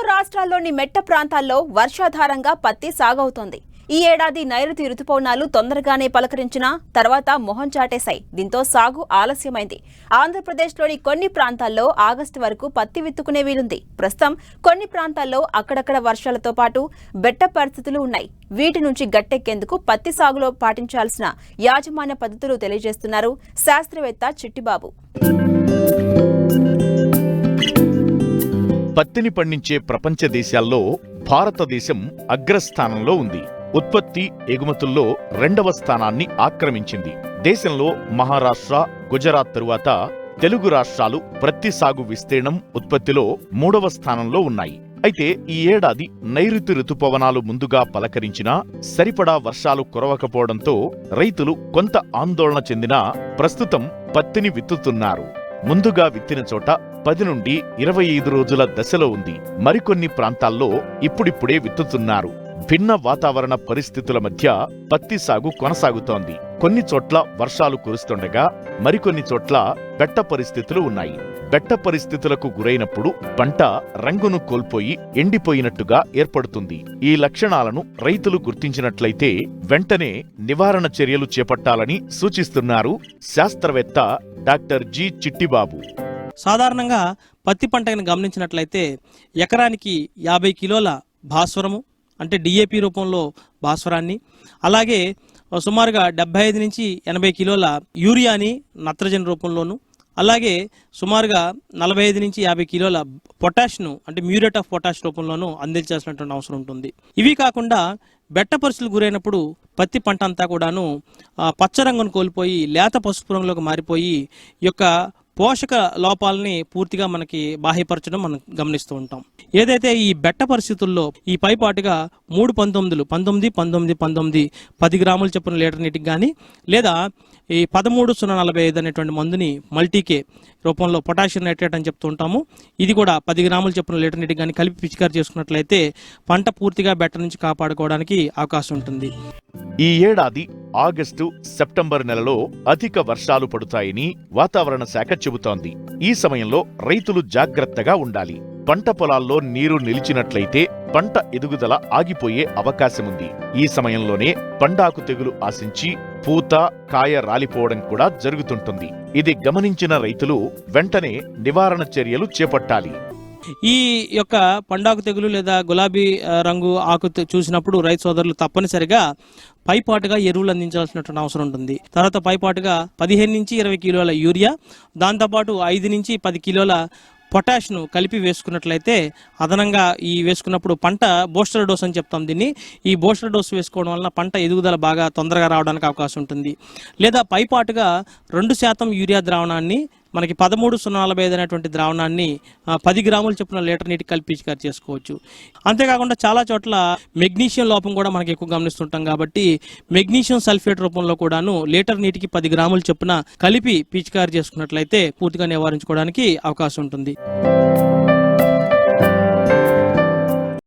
తెలుగు రాష్ట్రాల్లోని మెట్ట ప్రాంతాల్లో వర్షాధారంగా పత్తి సాగవుతోంది. ఈ ఏడాది నైరుతి రుతుపవనాలు తొందరగానే పలకరించిన తర్వాత మొహం చాటేశాయి. దీంతో సాగు ఆలస్యమైంది. ఆంధ్రప్రదేశ్లోని కొన్ని ప్రాంతాల్లో ఆగస్టు వరకు పత్తి విత్తుకునే వీలుంది. ప్రస్తుతం కొన్ని ప్రాంతాల్లో అక్కడక్కడ వర్షాలతో పాటు బెట్ట పరిస్థితులు ఉన్నాయి. వీటి నుంచి గట్టెక్కేందుకు పత్తి సాగులో పాటించాల్సిన యాజమాన్య పద్ధతులు తెలియజేస్తున్నారు శాస్త్రవేత్త చిట్టిబాబు. పత్తిని పండించే ప్రపంచ దేశాల్లో భారతదేశం అగ్రస్థానంలో ఉంది. ఉత్పత్తి ఎగుమతుల్లో రెండవ స్థానాన్ని ఆక్రమించింది. దేశంలో మహారాష్ట్ర గుజరాత్ తరువాత తెలుగు రాష్ట్రాలు ప్రత్తి సాగు విస్తీర్ణం ఉత్పత్తిలో మూడవ స్థానంలో ఉన్నాయి. అయితే ఈ ఏడాది నైరుతి రుతుపవనాలు ముందుగా పలకరించినా సరిపడా వర్షాలు కురవకపోవడంతో రైతులు కొంత ఆందోళన చెందినా ప్రస్తుతం పత్తిని విత్తుతున్నారు. ముందుగా విత్తిన చోట పది నుండి ఇరవై ఐదు రోజుల దశలో ఉంది. మరికొన్ని ప్రాంతాల్లో ఇప్పుడిప్పుడే విత్తుతున్నారు. భిన్న వాతావరణ పరిస్థితుల మధ్య పత్తి సాగు కొనసాగుతోంది. కొన్ని చోట్ల వర్షాలు కురుస్తుండగా మరికొన్ని చోట్ల బెట్ట పరిస్థితులు ఉన్నాయి. బెట్ట పరిస్థితులకు గురైనప్పుడు పంట రంగును కోల్పోయి ఎండిపోయినట్టుగా ఏర్పడుతుంది. ఈ లక్షణాలను రైతులు గుర్తించినట్లయితే వెంటనే నివారణ చర్యలు చేపట్టాలని సూచిస్తున్నారు శాస్త్రవేత్త డాక్టర్ జి చిట్టిబాబు. సాధారణంగా పత్తి పంటను గమనించినట్లయితే ఎకరానికి యాభై కిలోల భాస్వరము అంటే డిఏపి రూపంలో భాస్వరాన్ని అలాగే సుమారుగా డెబ్బై ఐదు నుంచి ఎనభై కిలోల యూరియాని నత్రజని రూపంలోను అలాగే సుమారుగా నలభై ఐదు నుంచి యాభై కిలోల పొటాష్ను అంటే మ్యూరేట్ ఆఫ్ పొటాష్ రూపంలోనూ అందించాల్సినటువంటి అవసరం ఉంటుంది. ఇవి కాకుండా బెట్ట పరిస్థితులు గురైనప్పుడు పత్తి పంట అంతా కూడాను పచ్చ రంగును కోల్పోయి లేత పసుపు రంగులోకి మారిపోయి యొక్క పోషక లోపాలని పూర్తిగా మనకి బాహ్యపరచడం మనం గమనిస్తూ ఉంటాం. ఏదైతే ఈ బెట్ట పరిస్థితుల్లో ఈ పైపాటుగా మూడు పంతొమ్మిదిలు పంతొమ్మిది పంతొమ్మిది పంతొమ్మిది పది గ్రాములు చొప్పున లీటర్ నీటికి కానీ లేదా ఈ పదమూడు సున్నా నలభై ఐదు అనేటువంటి మందుని మల్టీకే రూపంలో పొటాషియం నైట్రేట్ అని చెప్తూ ఉంటాము. ఇది కూడా పది గ్రాములు చొప్పున లీటర్ నీటికి కానీ కలిపి పిచికారి చేసుకున్నట్లయితే పంట పూర్తిగా బెట్ట నుంచి కాపాడుకోవడానికి అవకాశం ఉంటుంది. ఈ ఏడాది ఆగస్టు సెప్టెంబర్ నెలలో అధిక వర్షాలు పడుతాయని వాతావరణ శాఖ చెబుతోంది. ఈ సమయంలో రైతులు జాగ్రత్తగా ఉండాలి. పంట పొలాల్లో నీరు నిలిచినట్లయితే పంట ఎదుగుదల ఆగిపోయే అవకాశముంది. ఈ సమయంలోనే పండాకు తెగులు ఆశించి పూత కాయ రాలిపోవడం కూడా జరుగుతుంటుంది. ఇది గమనించిన రైతులు వెంటనే నివారణ చర్యలు చేపట్టాలి. ఈ యొక్క పండాకు తెగులు లేదా గులాబీ రంగు ఆకు చూసినప్పుడు రైతు సోదరులు తప్పనిసరిగా పైపాటుగా ఎరువులు అందించాల్సినటువంటి అవసరం ఉంటుంది. తర్వాత పైపాటుగా పదిహేను నుంచి ఇరవై కిలోల యూరియా దాంతోపాటు ఐదు నుంచి పది కిలోల పొటాష్ను కలిపి వేసుకున్నట్లయితే అదనంగా ఈ వేసుకున్నప్పుడు పంట బూస్టర్ డోస్ అని చెప్తాం దీన్ని. ఈ బూస్టర్ డోస్ వేసుకోవడం వలన పంట ఎదుగుదల బాగా తొందరగా రావడానికి అవకాశం ఉంటుంది. లేదా పైపాటుగా రెండు శాతం యూరియా ద్రావణాన్ని మనకి పదమూడు సున్నా నలభై ఐదు అనేటువంటి ద్రావణాన్ని పది గ్రాములు చొప్పున లీటర్ నీటి కలిపి పిచికారి చేసుకోవచ్చు. అంతేకాకుండా చాలా చోట్ల మెగ్నీషియం లోపం కూడా మనకి ఎక్కువ గమనిస్తుంటాం కాబట్టి మెగ్నీషియం సల్ఫేట్ రూపంలో కూడాను లీటర్ నీటికి పది గ్రాములు చొప్పున కలిపి పిచికారి చేసుకున్నట్లయితే పూర్తిగా నివారించుకోవడానికి అవకాశం ఉంటుంది.